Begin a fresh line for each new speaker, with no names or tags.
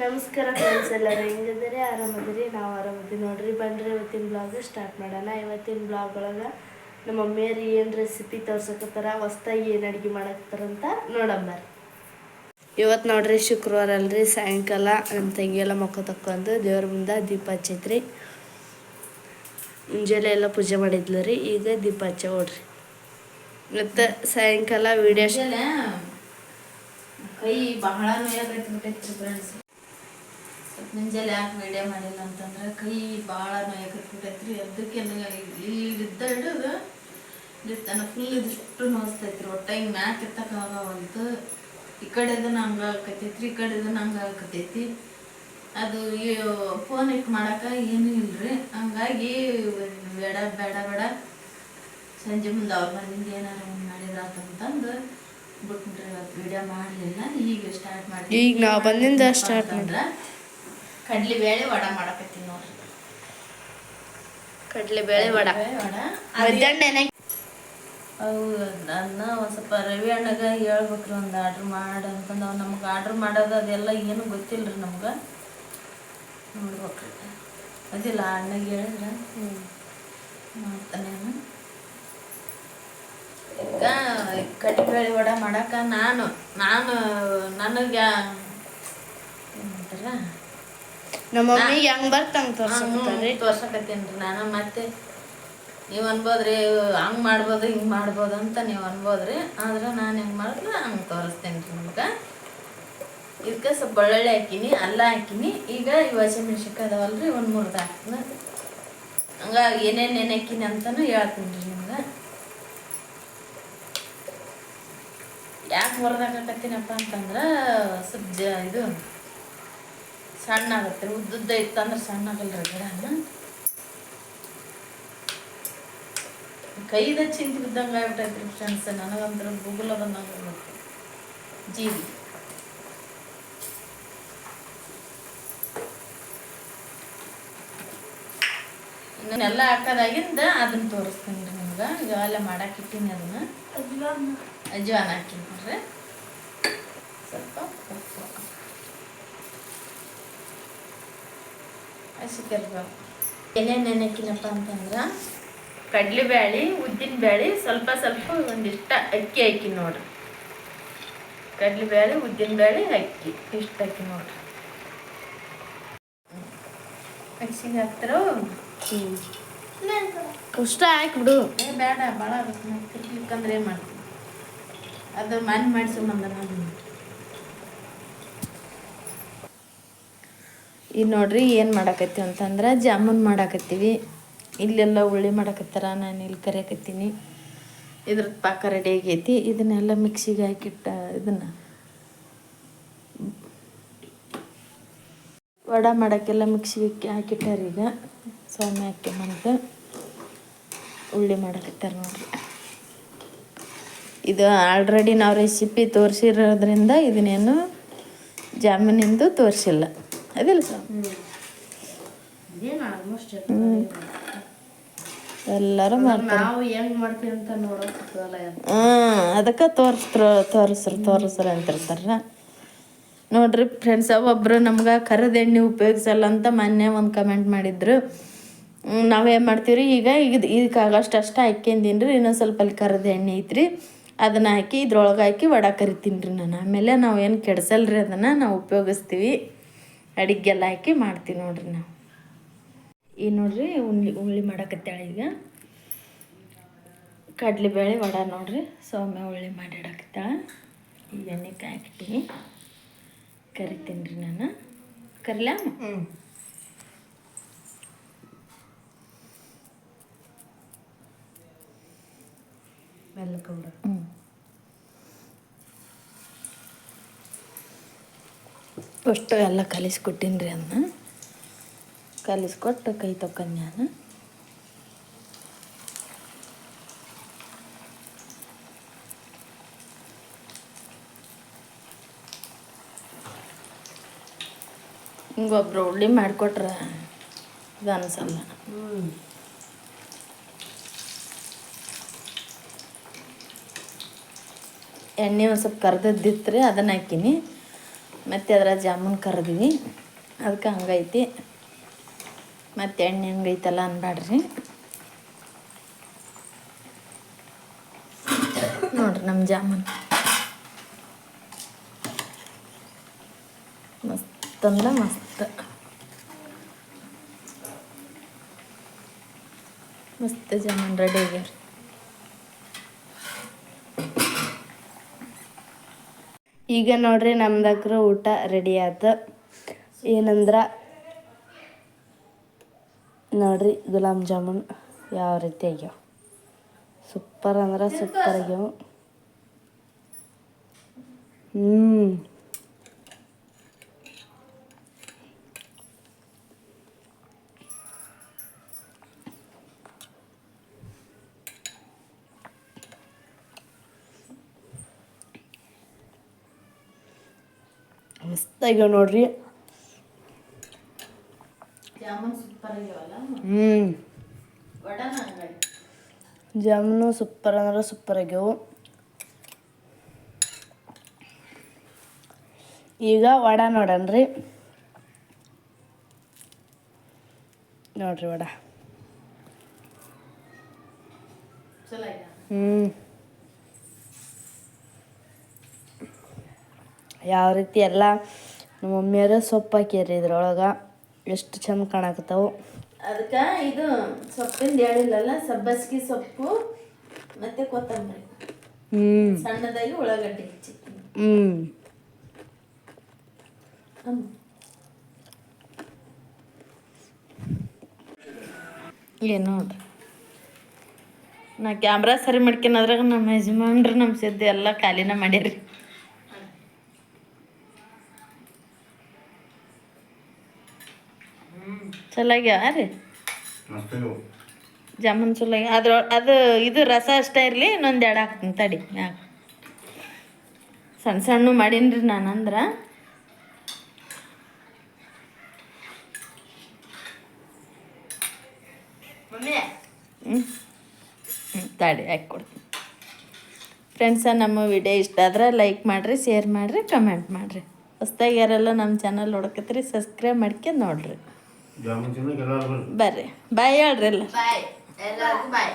ನಮಸ್ಕಾರ ಫ್ರೆಂಡ್ಸ್ ಎಲ್ಲರೂ, ಹೆಂಗಿದ್ದೀರಿ? ಆರಾಮದಿರಿ? ನಾವು ಆರಾಮದಿರಿ ನೋಡ್ರಿ. ಬನ್ರಿ, ಇವತ್ತಿನ ಬ್ಲಾಗ್ ಸ್ಟಾರ್ಟ್ ಮಾಡೋಣ. ಇವತ್ತಿನ ಬ್ಲಾಗ್ ಒಳಗೆ ನಮ್ಮ ಮಮ್ಮಿಯರು ಏನು ರೆಸಿಪಿ ತೋರ್ಸಕತ್ತಾರ, ಹೊಸ್ದಾಗಿ ಏನು ಅಡುಗೆ ಮಾಡಕತ್ತಾರಂತ ನೋಡಂಬರ್ರಿ ಇವತ್ತು ನೋಡ್ರಿ, ಶುಕ್ರವಾರ ಅಲ್ರಿ, ಸಾಯಂಕಾಲ. ನಮ್ಮ ತಂಗಿಯೆಲ್ಲ ಮಕ್ಕ ತಕ್ಕೊಂಡು ದೇವ್ರ ಮುಂದೆ ದೀಪ ಹಚ್ಚೈತ್ರಿ. ಮುಂಜಾನೆ ಎಲ್ಲ ಪೂಜೆ ಮಾಡಿದ್ಲು ರೀ, ಈಗ ದೀಪ ಹಚ್ಚ ನೋಡ್ರಿ. ಮತ್ತು ಸಾಯಂಕಾಲ ವಿಡಿಯೋ
ಕೈ ಬಹಳ ನೋಯ್ ಬಿಟ್ಟೈತ್ರಿ ಫ್ರೆಂಡ್ಸ್ ಮುಂಜಾನೆ ಯಾಕೆ ವೀಡಿಯೋ ಮಾಡಿಲ್ಲ ಅಂತಂದ್ರೆ ಕೈ ಭಾಳ ನೋಯಾಗೈತಿ ಬಿಟ್ಟೈತ್ರಿ. ಅದಕ್ಕೆ ಇಲ್ಲಿ ಇದ್ದ ಹಿಡಿದು ಫುಲ್ ಇದಿಷ್ಟು ನೋಸ್ತೈತ್ರಿ ಒಟ್ಟ ಹಿಂಗೆ ಮ್ಯಾಕ್ ಎತ್ತಕ್ಕಾಗವಂತು ಈ ಕಡೆದು ಹಂಗ ಆಕತೈತ್ರಿ ಈ ಕಡೆದು ಹಂಗ ಆಕತೈತಿ ಅದು ಫೋನ್ ಇಟ್ಟು ಮಾಡಾಕ ಏನೂ ಇಲ್ರಿ. ಹಂಗಾಗಿ ಬೇಡ ಬೇಡ ಬೇಡ. ಸಂಜೆ ಮುಂದೆ ಅವ್ರ ಮನೆಯಿಂದ ಏನಾರ ಮಾಡಿದಾತಂತಂದು ಬಿಟ್ಬಿಟ್ರೆ ವಿಡಿಯೋ ಮಾಡಲಿಲ್ಲ. ಈಗ ಸ್ಟಾರ್ಟ್ ಮಾಡಿ
ಈಗ ನಾವು ಬಂದಿಂದ ಸ್ಟಾರ್ಟ್
ಮಾಡ್ರ. ಕಡ್ಲಿ ಬೇಳೆ ವಡ ಮಾಡಕತ್ತೀನಿ ನೋಡ್ರಿ
ಕಡಲೆಬೇಳೆ ವಡ.
ಬೇಳೆ ವಡ.
ಅನ್ನ
ಅವು ಅದನ್ನ ಒಂದು ಸ್ವಲ್ಪ ರವಿ ಅಣ್ಣಗ ಹೇಳ್ಬೇಕ್ರಿ ಒಂದು ಆರ್ಡ್ರ್ ಮಾಡಿ ಅಂತಂದು ಅವ್ ನಮ್ಗೆ ಆರ್ಡ್ರ್ ಮಾಡೋದು ಅದೆಲ್ಲ ಏನು ಗೊತ್ತಿಲ್ರಿ ನಮ್ಗೆ. ನೋಡ್ಬೇಕ್ರಿ. ಅದಿಲ್ಲ ಅಣ್ಣಗೆ ಹೇಳಿದ್ರೆ ಮಾಡ್ತಾನೆ. ಈಗ ಕಡ್ಲೆಬೇಳೆ ವಡ ಮಾಡಾಕ ನಾನು ನಾನು ನನಗೆ ಏನಂತಾರ?
ನಮ್ಮ ಮಮ್ಮಿಗೆ ಹೆಂಗ್ ಬರ್ತಂಗ್
ತೋರ್ಸಕತ್ತೇನ್ರಿ ನಾನು ಮತ್ತೆ ನೀವು ಅನ್ಬೋದ್ರಿ ಹಂಗೆ ಮಾಡ್ಬೋದು ಹಿಂಗೆ ಮಾಡ್ಬೋದು ಅಂತ ನೀವು ಅನ್ಬೋದ್ರಿ. ಆದ್ರೆ ನಾನು ಹೆಂಗೆ ಮಾಡಿದ್ರೆ ಹಂಗೆ ತೋರಿಸ್ತೇನೆ ರೀ ನಿಮ್ಗೆ. ಇದಕ್ಕೆ ಸ್ವಲ್ಪ ಬೆಳ್ಳುಳ್ಳಿ ಹಾಕಿನಿ ಅಲ್ಲ ಹಾಕಿನಿ. ಈಗ ಇವು ಹಸಿಮೆಣ್ಸಿನ್ಕಾಯಿ ಅದಾವಲ್ರಿ ಒಂದು ಮೂರ್ದು ಹಾಕ್ತೀನಿ ಹಂಗಾಗಿ ಏನೇನು ನೆನೆ ಹಾಕಿನಿ ಅಂತಲೂ ಹೇಳ್ತೀನಿ ರೀ ನಿಮ್ಗೆ. ಯಾಕೆ ಹೊರದಾಕತ್ತೀನಪ್ಪ ಅಂತಂದ್ರೆ ಸ್ವಲ್ಪ ಇದು ಸಣ್ಣ ಆಗುತ್ತೆ ಉದ್ದುದ್ದ ಇತ್ತಂದ್ರೆ ಸಣ್ಣ ಆಗಲ್ರಿ ಗಿಡನ ಕೈದ ಚಿಂತೆ ಬಿದ್ದಂಗೆ ಆಗ್ಬಿಟ್ಟೈತ್ರಿ ಫ್ರೆಂಡ್ಸ್ ಬಂದಂಗೆ ಆಗ್ಬಿಟ್ಟು ಜೀವಿ. ಇನ್ನೆಲ್ಲ ಹಾಕೋದಾಗಿಂದ ಅದನ್ನ ತೋರಿಸ್ತೀನಿ ರೀ ನಿಮ್ಗೆ. ಇವೆಲ್ಲ ಮಾಡಕ್ ಮಾಡಕ್ಕೆ ಇಟ್ಟೀನಿ ಅದನ್ನ. ಅಜ್ವಾನ. ಹಾಕಿ ನೋಡ್ರಿ. ಸ್ವಲ್ಪ ಉಪ್ಪು ಹಸಿ ಕರಿಬೇವು ಏನೇನು ನೆನಕಿನಪ್ಪ ಅಂತಂದ್ರೆ? ಉದ್ದಿನ bæಳಿ ಸ್ವಲ್ಪ ಸ್ವಲ್ಪ ಒಂದಿಷ್ಟ ಅಕ್ಕಿ ಹಾಕಿ ನೋಡ್ರಿ. ಉದ್ದಿನ bæಳಿ ಅಕ್ಕಿ ಇಷ್ಟು ಹಾಕಿ ನೋಡ್ರಿ. ಮಿಕ್ಸಿಗೆ ಹಾಕ್ತಾರ?
ಇಷ್ಟ ಹಾಕ್ಬಿಡು.
ಏ ಬೇಡ ಭಾಳ ಆಗುತ್ತೆ. ತಿರ್ಲಿಕ್ಕಂದ್ರೆ ಏನು ಮಾಡ್ತೀನಿ? ಅದು ಮನೆ ಮಾಡಿಸ್ಕೊಂಬಂದ ನಾನು ಈಗ ನೋಡ್ರಿ ಏನು ಮಾಡಾಕತ್ತೀವಿ ಅಂತಂದ್ರೆ ಜಾಮೂನ್ ಮಾಡಾಕತ್ತೀವಿ. ಇಲ್ಲೆಲ್ಲ ಉಳ್ಳಿ ಮಾಡಾಕತ್ತಾರ, ನಾನು ಇಲ್ಲಿ ಕರೆಯಕತ್ತೀನಿ. ಇದ್ರ ಪಾಕ ರೆಡಿ ಆಗೈತಿ. ಇದನ್ನೆಲ್ಲ ಮಿಕ್ಸಿಗೆ ಹಾಕಿಟ್ಟ, ಇದನ್ನ ವಡ ಮಾಡೋಕ್ಕೆಲ್ಲ ಮಿಕ್ಸಿಗೆ ಹಾಕಿಟ್ಟಾರ ಈಗ. ಸೌಮ್ಯ ಹಾಕ್ಯಂಬಂತ ಉಳ್ಳಿ ಮಾಡಕತ್ತಾರ ನೋಡ್ರಿ. ಇದು ಆಲ್ರೆಡಿ ನಾವು ರೆಸಿಪಿ ತೋರಿಸಿರೋದ್ರಿಂದ ಇದನ್ನೇನು ಜಾಮೂನಿಂದು ತೋರಿಸಿಲ್ಲ. ಅದಿಲ್ಲ
ಏನು ಆಲ್ಮೋಸ್ಟ್
ಎಲ್ಲರೂ ಮಾಡ್ತಾರೆ.
ನಾವು ಹೆಂಗ್ ಮಾಡ್ತೀವಿ ಅಂತ ನೋಡೋಕಲ್ಲ
ಹಾಂ ಅದಕ್ಕೆ ತೋರಿಸ್ತ್ರ ತೋರಿಸ್ರ ತೋರಿಸ್ರ ಅಂತಿರ್ತಾರ ನೋಡ್ರಿ ಫ್ರೆಂಡ್ಸ್ ಒಬ್ರು ನಮ್ಗೆ ಕರದ ಎಣ್ಣೆ ಉಪಯೋಗಿಸಲ್ಲ ಅಂತ ಮೊನ್ನೆ ಒಂದು ಕಮೆಂಟ್ ಮಾಡಿದ್ರು. ಹ್ಮ್, ನಾವೇನು ಮಾಡ್ತೀವಿ ಈಗ ಈಗ ಇದಕ್ಕೆ ಆಗಷ್ಟು ಅಷ್ಟು ಹಾಕ್ಯಂದೀನಿ ರೀ ಇನ್ನೊಂದು ಸ್ವಲ್ಪ ಅಲ್ಲಿ ಕರದ ಎಣ್ಣೆ ಐತ್ರಿ. ಅದನ್ನು ಹಾಕಿ ಇದ್ರೊಳಗೆ ಹಾಕಿ ವಡ ಕರಿತೀನಿ ರೀ ನಾನು. ಆಮೇಲೆ ನಾವು ಏನು ಕೆಡ್ಸಲ್ರಿ ಅದನ್ನು ನಾವು ಉಪಯೋಗಿಸ್ತೀವಿ. ಅಡಿಗೆಲ್ಲ ಹಾಕಿ ಮಾಡ್ತೀವಿ ನೋಡ್ರಿ ನಾವು. ಈ ನೋಡ್ರಿ ಉಳ್ಳಿ ಉಳ್ಳಿ ಮಾಡಕತ್ತಾಳ ಈಗ. ಕಡ್ಲೆಬೇಳೆ ವಡ ನೋಡ್ರಿ. ಸೌಮ್ಯ ಉಳ್ಳಿ ಮಾಡಿಡಕತ್ತಾಳ. ಈಗ ಎಣ್ಣೆ ಹಾಕಿಟ್ಟಿನಿ ಕರಿತೀನಿ ರೀ ನಾನು. ಕರಿಲ?
ಹ್ಞೂ ಬಿಡು
ಹ್ಞೂ ಅಷ್ಟು ಎಲ್ಲ ಕಲಿಸ್ಕೊಟ್ಟಿನಿ ರೀ ಅದನ್ನ ಕಲಿಸ್ಕೊಟ್ಟು ಕೈ ತೊಗೊಂಡು ನಾನು. ಹಿಂಗೊಬ್ರು ಉಳ್ಳಿ ಮಾಡಿಕೊಟ್ರೆ ಇದು ಅನ್ಸಲ್ಲ. ಎಣ್ಣೆ ಒಂದು ಸ್ವಲ್ಪ ಕರ್ದದ್ದಿತ್ತು ರೀ ಅದನ್ನು ಹಾಕಿನಿ. ಮತ್ತು ಅದರ ಜಾಮೂನ್ ಕರೆದಿವಿ. ಅದಕ್ಕೆ ಹಂಗೈತಿ. ಮತ್ತು ಎಣ್ಣೆ ಹಂಗೈತಲ್ಲ ಅನ್ಬೇಡ್ರಿ ನೋಡ್ರಿ ನಮ್ಮ ಜಾಮೂನ್. ಮಸ್ತ್ ಅಂದ್ರೆ ಮಸ್ತ್. ಮಸ್ತ್ ಜಾಮೂನ್ ರೆಡಿ ಆಗ್ಯಾರ
ಈಗ ನೋಡ್ರಿ ನಮ್ದಕ್ರ ಊಟ ರೆಡಿ ಆಯ್ತು ಏನಂದ್ರೆ ನೋಡ್ರಿ ಗುಲಾಬ್ ಜಾಮೂನ್ ಯಾವ ರೀತಿ ಆಗ್ಯಾವ. ಸೂಪರ್ ಅಂದ್ರೆ ಸೂಪರ್ ಆಗ್ಯಾವ. ಹ್ಞೂ ಮಸ್ತ್ ಆಗ್ಯಾವ ನೋಡ್ರಿ. ಹ್ಞೂ ಜಾಮೂನು ಸೂಪರ್ ಅಂದ್ರೆ ಸೂಪರ್ ಆಗ್ಯವು. ಈಗ ವಡ ನೋಡನ್ರಿ. ನೋಡ್ರಿ ವಡ. ಹ್ಞೂ ಯಾವ ರೀತಿ ಎಲ್ಲ ನಮ್ಮ ಮಮ್ಮಿಯರ ಸೊಪ್ಪು ಹಾಕ್ಯಾರ ಇದ್ರೊಳಗೆ ಎಷ್ಟು ಚಂದ ಕಾಣಕತ್ತವು.
ಅದಕ್ಕೆ ಇದು ಸೊಪ್ಪಿಂದ ಹೇಳಿಲ್ಲಲ್ಲ ಸಬ್ಬಸ್ಗಿ ಸೊಪ್ಪು ಮತ್ತೆ ಕೊತ್ತಂಬರಿ.
ಹ್ಞೂ
ಸಣ್ಣದಾಗಿ ಉಳ್ಳಾಗಡ್ಡಿ ಹೆಚ್ಚಿ.
ಹ್ಞೂ
ಏನು ನೋಡ್ರಿ. ನಾ ಕ್ಯಾಮ್ರಾ ಸರಿ ಮಾಡ್ಕೊಂಡ್ರಾಗ ನಮ್ಮ ಯಜಮಾನ್ರು ನಮ್ಮ ಸಿದ್ಧ ಎಲ್ಲ ಖಾಲಿನ ಮಾಡ್ಯಾರಿ ಚಲೋ ಆಗ್ಯಾವ ರೀ ಜಾಮೂನ್ ಚಲೋ ಅದ್ರ ಅದು ಇದು ರಸ ಅಷ್ಟೇ ಇರಲಿ ಇನ್ನೊಂದು ಎರಡು ಹಾಕ್ತೀನಿ ತಡಿ ಸಣ್ಣ ಸಣ್ಣ ಮಾಡೀನಿ ನಾನು ಅಂದ್ರೆ. ಹ್ಞೂ ಹ್ಞೂ ತಡಿ ಹಾಕಿ ಕೊಡ್ತೀನಿ. ಫ್ರೆಂಡ್ಸ ನಮ್ಮ ವಿಡಿಯೋ ಇಷ್ಟ ಆದ್ರೆ ಲೈಕ್ ಮಾಡಿರಿ ಶೇರ್ ಮಾಡಿರಿ ಕಮೆಂಟ್ ಮಾಡಿರಿ. ಹೊಸ್ದಾಗಿ ಯಾರೆಲ್ಲ ನಮ್ಮ ಚಾನಲ್ ನೋಡಕತ್ರಿ ಸಬ್ಸ್ಕ್ರೈಬ್ ಮಾಡ್ಕೊಂಡು ನೋಡ್ರಿ.
ಬರ್ರಿ
ಬರ್ರಿ. ಬಾಯ್ ಹೇಳ್ರಿ ಎಲ್ಲ.
ಬಾಯ್ ಎಲ್ಲರಿಗೂ ಬಾಯ್